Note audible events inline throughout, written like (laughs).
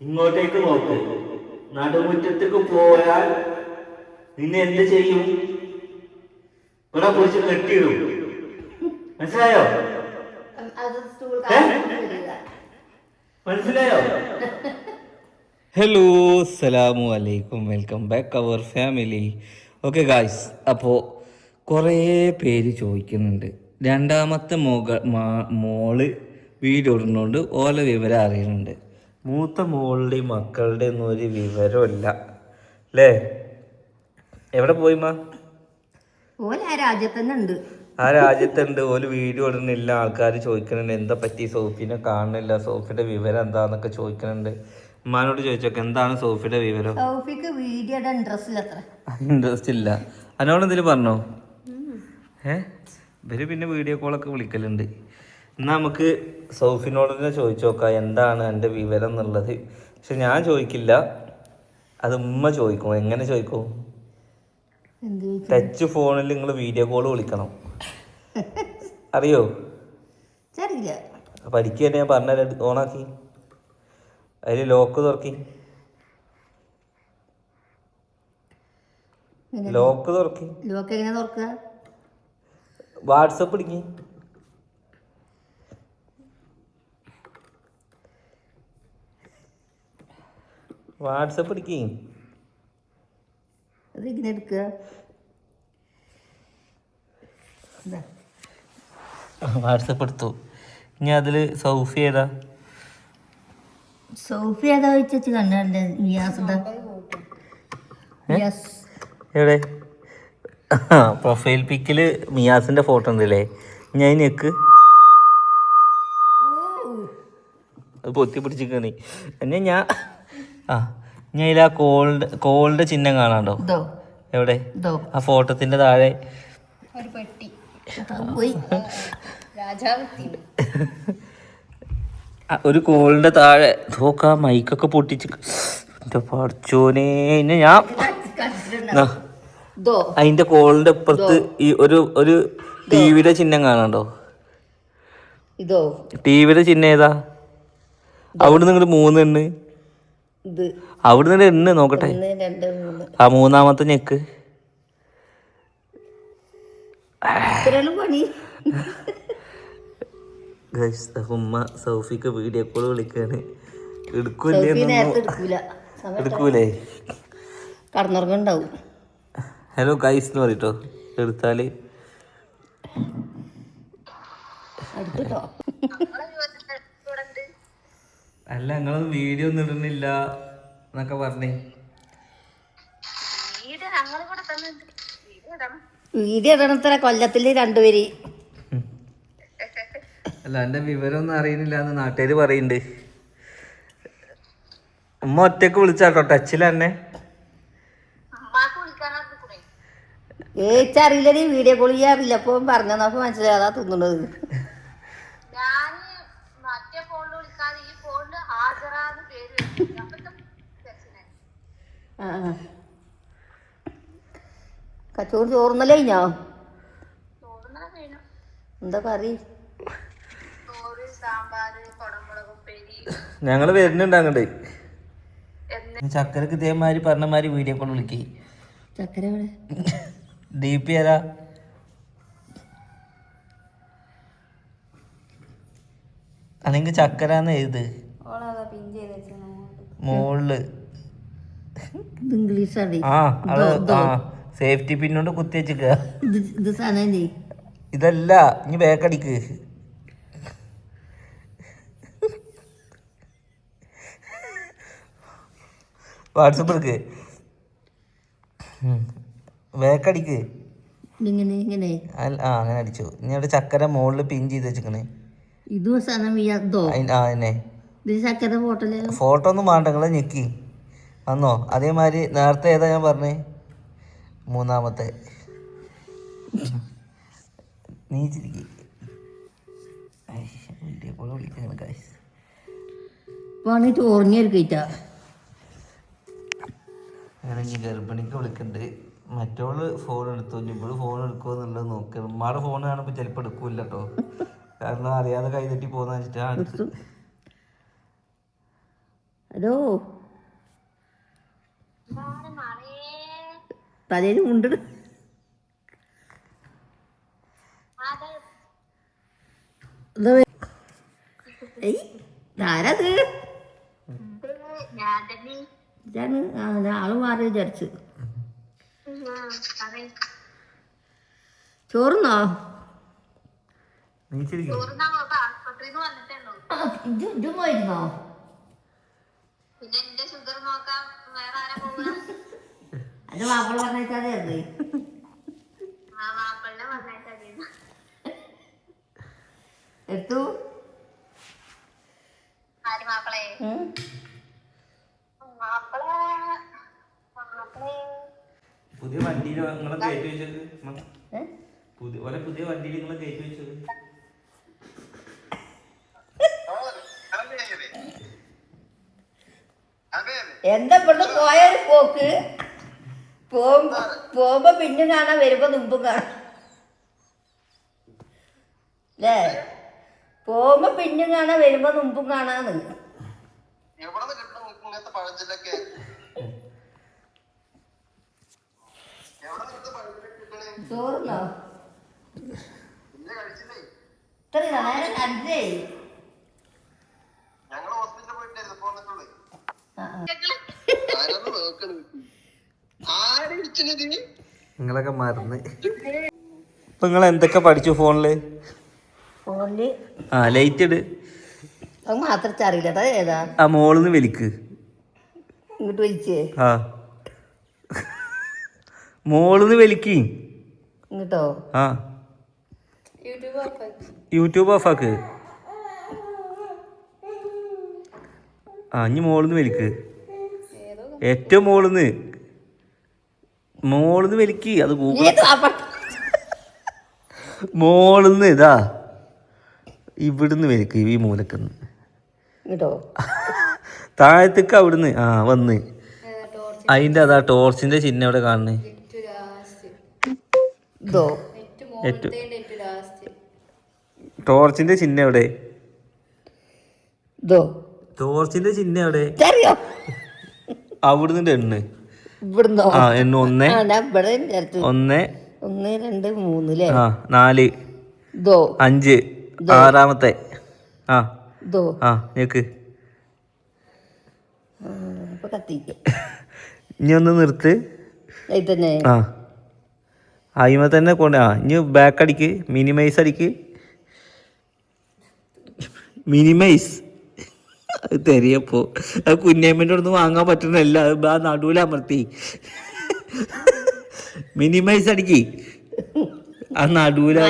ഇങ്ങോട്ടേക്ക് നോക്ക്. നടുമുറ്റത്തേക്ക് പോയാൽ നിന്നെ എന്ത് ചെയ്യും? ഇവിടെ കുറിച്ച് കെട്ടിയിടും. മനസ്സിലായോ? മനസ്സിലായോ? ഹലോ സലാമു അലൈക്കും. Welcome back our family okay guys അപ്പോൾ കുറേ പേര് ചോദിക്കുന്നുണ്ട്. രണ്ടാമത്തെ മോക മാ- മോൾ വീഡിയോ ഇടുന്നതുകൊണ്ട് ഓല വിവരം അറിയുന്നുണ്ട്. മൂത്ത മോളുടെയും മക്കളുടെ ഒന്നും ഒരു വിവരമില്ല അല്ലേ എവിടെ പോയി മാ ഓല ആ രാജ്യത്തുണ്ട്. ഒരു വീഡിയോ ഇടുന്നില്ല. ആൾക്കാർ ചോദിക്കുന്നുണ്ട് എന്താ പറ്റി? സോഫിനെ കാണുന്നില്ല. സോഫിയുടെ വിവരം എന്താന്നൊക്കെ ചോദിക്കുന്നുണ്ട്. ഉമ്മാനോട് ചോദിച്ചോക്കെ എന്താണ് സോഫിയുടെ വിവരം? സോഫിക്ക് അത്ര. ഇൻട്രസ്റ്റ് ഇല്ല. അതിനോട് എന്തെങ്കിലും പറഞ്ഞോ? ഏ? ഇവർ പിന്നെ വീഡിയോ കോളൊക്കെ വിളിക്കലുണ്ട്. എന്നാ നമുക്ക് സൗഫിനോട് തന്നെ ചോദിച്ചു നോക്കാം എന്താണ് എന്റെ വിവരം എന്നുള്ളത്. പക്ഷെ ഞാൻ ചോദിക്കില്ല. അത് ഉമ്മ ചോദിക്കും. എങ്ങനെ ചോദിക്കും? ടച്ച് ഫോണിൽ നിങ്ങൾ വീഡിയോ കോൾ വിളിക്കണം. അറിയോ? പഠിക്കുക തന്നെ ഞാൻ പറഞ്ഞ ഓണാക്കി അതിൽ ലോക്ക് തുറക്കി. ലോക്ക് തുറക്കി. ലോക്ക് എങ്ങനെ തുറക്കുക? വാട്സപ്പ് ഇടിക്കി. വാട്സപ്പ് എടുക്കേ. എടുക്കുക. വാട്സപ്പ് എടുത്തു. ഇനി അതിൽ സൗഫി ഏതാ? സൗഫി ഏതാ വെച്ചു കണ്ടേ നിയാസിന്റെ യെസ് എവിടെ? പ്രൊഫൈൽ പിക്കിൽ മിയാസിന്റെ ഫോട്ടോ ഉണ്ടല്ലേ? ഞാൻ അത് പൊത്തി പിടിച്ചിക്കണേ എന്നെ ഞാൻ ആ ഞാൻ ഇതിൽ ആ കോൾഡ് കോൾഡ് ചിഹ്നം കാണാണ്ടോ? ഇതോ എവിടെ? ഇതോ ആ ഫോട്ടോത്തിന്റെ താഴെ. ഒരു പെട്ടി. പോയി. രാജാവ് ആ ഒരു കോളിന്റെ താഴെ. നോക്കാ മൈക്കൊക്കെ പൊട്ടിച്ച് എന്റെ പഠിച്ചോനെ ഞാൻ ഇതോ അതിന്റെ കോളിന്റെ ഇപ്പുറത്ത് ഈ ഒരു ഒരു ടിവിയുടെ ചിഹ്നം കാണാണ്ടോ? ഇതോ. ടിവിയുടെ ചിഹ്നം ഏതാ? അവിടെ നിങ്ങൾ മൂന്ന് എണ്ണ് ഇത്. അവിടെ നിന്ന് എണ്ണ് നോക്കട്ടെ. ആ മൂന്നാമത്തെ ഞെക്ക്. ഉമ്മ സൗഫിക്ക് വീഡിയോ കോൾ വിളിക്കാണ്. എടുക്കൂല. കടന്നുറങ്ങുണ്ടാവും ഹലോ ഗൈസ് എന്ന് പറയട്ടോ. എടുത്താൽ. അടുത്തിട്ടോ അല്ല നിങ്ങളൊന്നും വീഡിയോ ഒന്നും ഇടുന്നില്ല എന്നൊക്കെ പറഞ്ഞേ. വീഡിയോ ഇടണത്ര കൊല്ലത്തിൽ രണ്ടുപേര്. അല്ല എന്റെ വിവരമൊന്നും അറിയുന്നില്ല എന്ന് നാട്ടുകാര് പറയുന്നുണ്ട് ഉമ്മ ഒറ്റയ്ക്ക് വിളിച്ചാട്ടോ ടച്ചിൽ തന്നെ. ഏച്ചറിയില്ലടി വീഡിയോ കോൾ ചെയ്യാറില്ല അപ്പൊ പറഞ്ഞപ്പോ മനസ്സിലായി. അതാ തിന്നുന്നത് ആ, ആ. കച്ചോറ് ചോറുന്നല്ലേ കഴിഞ്ഞോ? എന്താ കറി? ഞങ്ങൾ വരുന്നുണ്ട് അങ്ങോട്ട് ചക്കരക്ക് ഇതേമാതിരി പറഞ്ഞ മാതിരി വീഡിയോ കോൾ വിളിക്കി. ചക്കര ഡി പി ആരാ? അല്ലെങ്കിൽ ചക്കരാന്ന് എഴുത്. മോളിൽ. ഇത് ഇംഗ്ലീഷാണ് ആ അത് ആ സേഫ്റ്റി പിന്നോണ്ട് കുത്തി വെച്ചിക്ക. ഇത് ഇത് ഇതല്ല ഇനി ബേക്കടിക്ക് വാട്സപ്പ് എടുക്ക് ഇങ്ങനെ. ഇങ്ങനെ ആ അങ്ങനെ അടിച്ചു. ഇനി അവിടെ ചക്കര മുകളിൽ പിൻ ചെയ്ത് വെച്ചിക്കണേ. ഇതും സാധനം ഈ ഇതോ? അയിന് ആ തന്നെ ഇത് ചക്കര പോട്ടല്ലോ ഫോട്ടോ ഒന്നും വേണ്ട നിങ്ങളെ ഞെക്കി. വന്നോ അതേമാതിരി നേരത്തെ ഏതാ ഞാൻ പറഞ്ഞേ? മൂന്നാമത്തെ. നീ ചിരിക്കി. വന്നിട്ട് അങ്ങനെ ഇനി ഗർഭിണിക്ക് വിളിക്കണ്ട്. മറ്റോൾ ഫോൺ എടുത്തു. ഇപ്പോഴും ഫോൺ എടുക്കുമോ എന്നുള്ളത് നോക്കണം. ഉമ്മാടെ ഫോൺ കാണുമ്പോൾ ചിലപ്പോൾ എടുക്കൂല കേട്ടോ കാരണം അറിയാതെ കൈ തട്ടി പോകുന്ന വെച്ചിട്ടാണ് ഹലോ? തലയിൽ മുണ്ടിട് ആരത് ഞാൻ ആൾ മാറി വിചാരിച്ചു. ചോറുന്നോ? ഇതും പോയിരുന്നോ? പിന്നെ എന്റെ ഷുഗർ നോക്കാം. (laughs) എന്റെ മാപ്പിള പറഞ്ഞാൽ എടുത്തു. മാപ്പിള? മാപ്പിളെ പുതിയ വണ്ടിയിൽ നിങ്ങളെ കയറ്റി വെച്ചത്? പുതിയ വണ്ടിയിൽ നിങ്ങളെ കയറ്റി വെച്ചത്? എന്താ ഇവിടുന്ന് പോയൊരു പോക്ക്? പോകുമ്പോ പോകുമ്പോ പിന്നും കാണാൻ വരുമ്പോ മുമ്പും കാണാം. അല്ലേ പോകുമ്പോ പിന്നും കാണാൻ വരുമ്പോ മുമ്പും കാണാന്ന്. ചോറുന്നോ? ഇത്ര നേരം കണ്ടേ ഞങ്ങൾ ഹോസ്പിറ്റലിൽ പോയിട്ടായിരുന്നു ഇപ്പൊ നിങ്ങളൊക്കെ മറന്ന്. ഇപ്പൊ നിങ്ങൾ എന്തൊക്കെ പഠിച്ചു ഫോണിൽ? ഫോണിൽ ആ ലൈറ്റ് ഇട്. അത് മാത്രം അറിയില്ല. ഏതാ? ആ മോളിന്ന് വലിക്ക്. ഇങ്ങോട്ട് വലിച്ചേ. ആ. മോളിന്ന് വലിക്ക്. ഇങ്ങോട്ടോ? ആ. യൂട്യൂബ് ഓഫ് ആ ഇനി മോളിന്ന് വലിക്ക്. ഏറ്റവും മോളിന്ന്. മോളിന്ന് വലിക്ക്. അത് ഗൂഗിൾ മോളിന്ന് ഇതാ. ഇവിടുന്ന് വലിക്ക് ഈ മൂലക്കുന്ന്. താഴത്തേക്ക് അവിടുന്ന്. ആ വന്ന്. അതിന്റെ അതാ ടോർച്ചിന്റെ ചിഹ്നം അവിടെ ഏറ്റവും ടോർച്ചിന്റെ ചിഹ്നം എവിടെ? ഇതോ? ടോർച്ചിന്റെ ചിഹ്നം എവിടെ? അറിയോ അവിടുന്ന് എണ്ണ്. ഇവിടുന്ന്? ആ എണ്ണ ഒന്ന്. ആ ഞാൻ ഇവിടെ ചേർത്ത് ഒന്ന്. ഒന്ന് രണ്ട് മൂന്ന് അല്ലേ ആ നാല്. ദോ. അഞ്ച്. ആറാമത്തെ. ആ. ദോ. ആ ഞെക്ക്. കത്തി ഇനി ഒന്ന് നിർത്ത്. തന്നെ. ആ. അയിമ തന്നെ കൊണ്ട് ആ ഇനി ബാക്ക് അടിക്ക്. മിനിമൈസ് അടിക്ക്. മിനിമൈസ് അത് തെരിയപ്പോ കുഞ്ഞമ്മന്റെ അടുത്ത് വാങ്ങാൻ പറ്റണല്ല ആ നടുവിൽ അമർത്തി. മിനിമൈസ് അടിക്കി. ആ നടുവില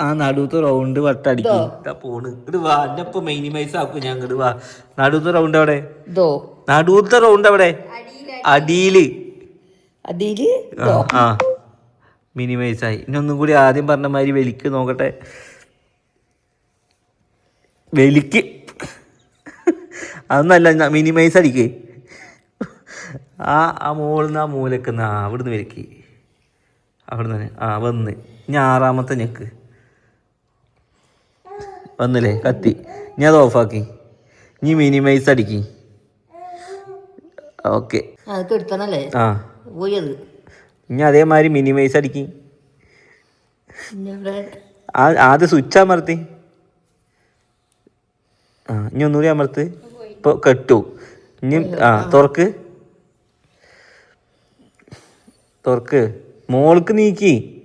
ആ നടുവത്തെ റൗണ്ട് വട്ടടിക്കി. പോണ്. വാ. മിനിമൈസ് ആക്കും ഞാൻ ഇങ്ങട് വാ. നടുവത്തെ റൗണ്ട് അവിടെ നടുത്ത് നടുവത്തെ റൗണ്ട് അവിടെ അടിയിൽ. അടിയിൽ. ആ, ആ. മിനിമൈസ് ആയി. ഇനി ഒന്നും കൂടി ആദ്യം പറഞ്ഞ മാതിരി വലിക്ക് നോക്കട്ടെ. വലിക്ക് അതൊന്നല്ല മിനിമൈസ് അടിക്കേ. ആ ആ മുകളിൽ നിന്ന് ആ മൂലക്കുന്ന ആ അവിടുന്ന് വലിക്ക് അവിടുന്ന് തന്നെ ആ വന്ന്. ഇനി ആറാമത്തെ ഞെക്ക്. വന്നില്ലേ കത്തി. ഇനി അത് ഓഫാക്കി ഇനി മിനിമൈസ് അടിക്കി. ഓക്കെ. ആ. ഇനി അതേമാതിരി മിനിമൈസ് അടിക്കി. ആദ്യം സ്വിച്ച് അമർത്തി. ആ ഇനി ഒന്നുകൂടി അമർത്ത്. ഇപ്പൊ കെട്ടു. ഇനി ആ തുറക്ക്. തുറക്ക്. മോൾക്ക് നീക്കി.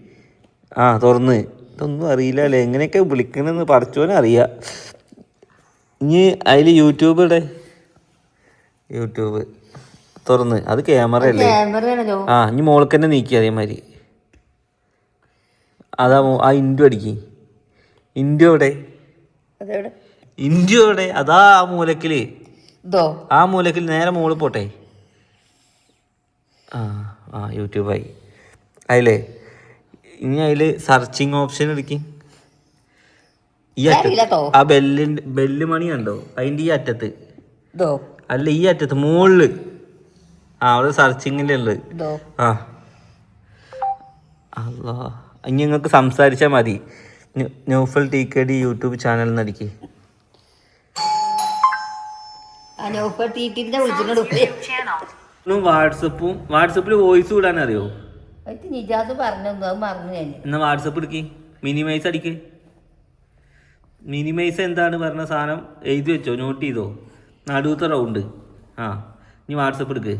ആ തുറന്ന്. ഇതൊന്നും അറിയില്ല അല്ലേ? എങ്ങനെയൊക്കെ വിളിക്കണമെന്ന് പഠിച്ചോനെ അറിയാം. ഇനി അതിൽ യൂട്യൂബ് ഇടെ യൂട്യൂബ്. തുറന്ന്. അത് ക്യാമറ അല്ലേ? ആ ഇനി മോൾക്ക് തന്നെ നീക്കി അതേമാതിരി. അതാ ആ ഇൻഡു അടിക്ക്. ഇൻഡു എവിടെ? ഇൻഡു എവിടെ? അതാ ആ മൂലക്കിൽ. ഇതോ ആ മൂലക്കിൽ നേരെ മോൾ പോട്ടെ. ആ ആ യൂട്യൂബായി അതിലേ ഇനി അതിൽ സെർച്ചിങ് ഓപ്ഷൻ എടുക്കി. ഈ അറ്റത്ത് ആ ബെല്ലിന്റെ ബെല്ല് മണി ഉണ്ടോ അതിന്റെ ഈ അറ്റത്ത്. അല്ല ഈ അറ്റത്ത് മുകളിൽ ആ അവിടെ സെർച്ചിങ്ങിന്റെ ഉള്ളത് ആ. അല്ലാ ഇനി നിങ്ങൾക്ക് സംസാരിച്ചാൽ മതി. ന്യൂ- ന്യൂഫൽ T K D YouTube channel നടിക്ക് നൗഫർ തീറ്റിന്റെ വിളിച്ചിട്ടുണ്ട്. വാട്സപ്പും വാട്സപ്പിൽ വോയിസ് വിടാൻ അറിയോ നിജാസ് പറഞ്ഞു അത് മറന്നു ഞാൻ. എന്നാ വാട്സപ്പ് എടുക്കി. മിനിമൈസ് അടിക്ക്. മിനിമൈസ് എന്താണ് പറഞ്ഞ സാധനം? എഴുതി വെച്ചോ നോട്ട് ചെയ്തോ. നടുവത്തെ റൗണ്ട് ആ ഇനി വാട്സപ്പ് എടുക്ക്.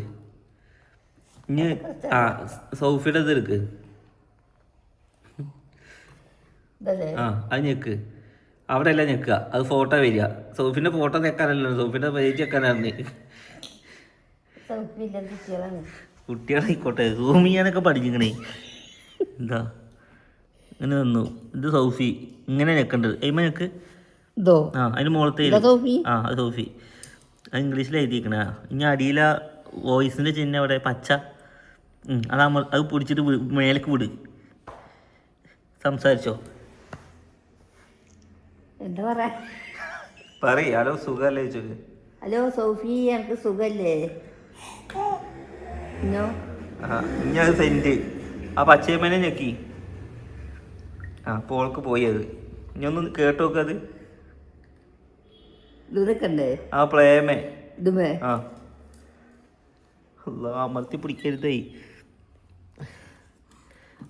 ഇനി ആ സൗഫിയുടെ ഇത് എടുക്ക്. ആ അത് ഞെക്ക്. അവിടെ അല്ല ഞെക്കുക. അത് ഫോട്ടോ വരിക. സോഫിന്റെ ഫോട്ടോ ഞെക്കാനല്ലോ സോഫിന്റെ പേജ് വെക്കാനാണ്. കുട്ടികളായിക്കോട്ടെ സൂം ചെയ്യാനൊക്കെ പഠിച്ചിങ്ങനെ എന്താ? ഇങ്ങനെ വന്നു ഇത് സൗഫി. ഇങ്ങനെ ഞെക്കണ്ടത് എയ്മ ഞെക്ക്. ആ അതിന് മുകളത്തെ ആ അത് സോഫി. അത് ഇംഗ്ലീഷിൽ എഴുതിയിരിക്കണ ഇനി അടിയില വോയിസിന്റെ ചിഹ്നം അവിടെ പച്ച. അതാ അത് പിടിച്ചിട്ട് മേലേക്ക് വിട്. സംസാരിച്ചോ. എന്താ പറയാ? പറയ് ഹലോ സുഖല്ലേ ചോദിച്ചു ഹലോ സോഫി എനിക്ക് സുഖല്ലേ? അത് സെന്റ്. ആ പച്ചയമ്മനെ ഞെക്കി. ആ പോൾക്ക് പോയി അത്. ഇനി ഒന്ന് കേട്ട് നോക്കത് ഇതൊക്കെ ഉണ്ട് ആ പ്ലേമേ. ഇതുമേ? ആ. അല്ലാ അമർത്തി പിടിക്കരുതേ.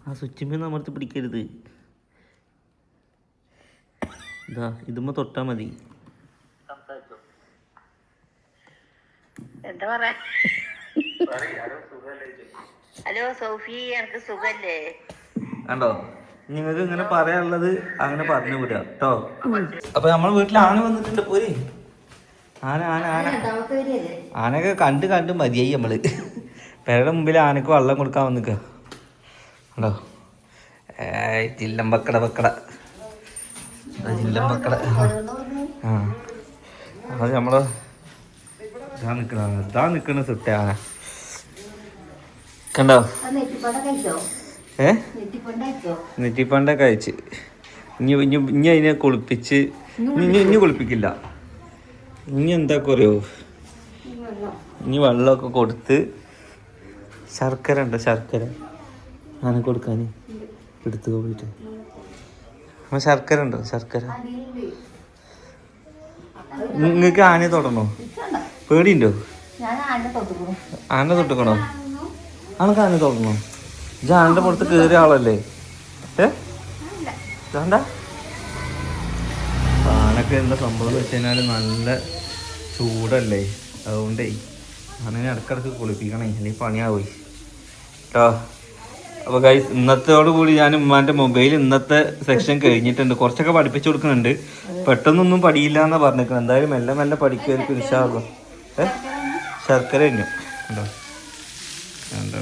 ആ സ്വിച്ചിമ്മ അമർത്തി പിടിക്കരുത്. ഇതാ ഇതുമ്മ തൊട്ടാ മതി. എന്താ പറയാ? ഹലോ സോഫി എനിക്ക് സുഖല്ലേ? കണ്ടോ? നിങ്ങൾക്ക് ഇങ്ങനെ പറയാനുള്ളത് അങ്ങനെ പറഞ്ഞു വിടുക കേട്ടോ? അപ്പൊ നമ്മളെ വീട്ടിൽ ആന വന്നിട്ടുണ്ട് പോരെ. ആന ആന ആന. ആനയൊക്കെ കണ്ട് കണ്ട് മതിയായി നമ്മൾ. പേരുടെ മുമ്പിൽ ആനക്ക് വെള്ളം കൊടുക്കാൻ വന്നിക്കണ്ടോ കണ്ടോ? ഏയ് ചില്ലം ബക്കട ബക്കട ഇതാ മക്കളെ. ആ. അത് നമ്മൾ ഇതാ നിക്കണ ഇതാ നിക്കണ സുട്ട. കണ്ടോ? ഏ? നെറ്റിപ്പണ്ടൊക്കെ അയച്ച്. ഇനി ഇനി ഇനി അതിനെ കുളിപ്പിച്ച് ഇനി ഇനി- കുളിപ്പിക്കില്ല. ഇനി എന്താ കുറയോ ഇനി വെള്ളമൊക്കെ കൊടുത്ത് ശർക്കര ഉണ്ടോ? ശർക്കര. ആന കൊടുക്കാൻ എടുത്തു പോയിട്ട്. ശർക്കര ഉണ്ടോ ശർക്കര. നിങ്ങൾക്ക് ആനയെ തൊടണോ? പേടിയുണ്ടോ? ആന തൊട്ടുക്കണോ? ആനക്ക് ആന തൊടണോ? ഇത് ആനന്റെ പുറത്ത് കേറിയ ആളല്ലേ? ഏ? ആനക്ക് എന്താ സംഭവം എന്ന് വെച്ച് കഴിഞ്ഞാൽ നല്ല ചൂടല്ലേ? അതുകൊണ്ടേ ആനനെ ഇടക്കിടക്ക് കുളിപ്പിക്കണേ അല്ലെങ്കിൽ പണിയാവോയി കേട്ടോ അപ്പോൾ ഗൈസ് ഇന്നത്തോടുകൂടി ഞാൻ ഉമ്മാന്റെ മൊബൈൽ ഇന്നത്തെ സെക്ഷൻ കഴിഞ്ഞിട്ടുണ്ട്. കുറച്ചൊക്കെ പഠിപ്പിച്ചു കൊടുക്കുന്നുണ്ട്. പെട്ടെന്നൊന്നും പഠിയില്ല എന്നാ പറഞ്ഞേക്കണം എന്തായാലും മെല്ലെ മെല്ലെ പഠിക്കുമായിരിക്കും ഇൻഷാല്ലോ ഏ? ശർക്കര കഴിഞ്ഞു ഉണ്ടോ, ഉണ്ടോ,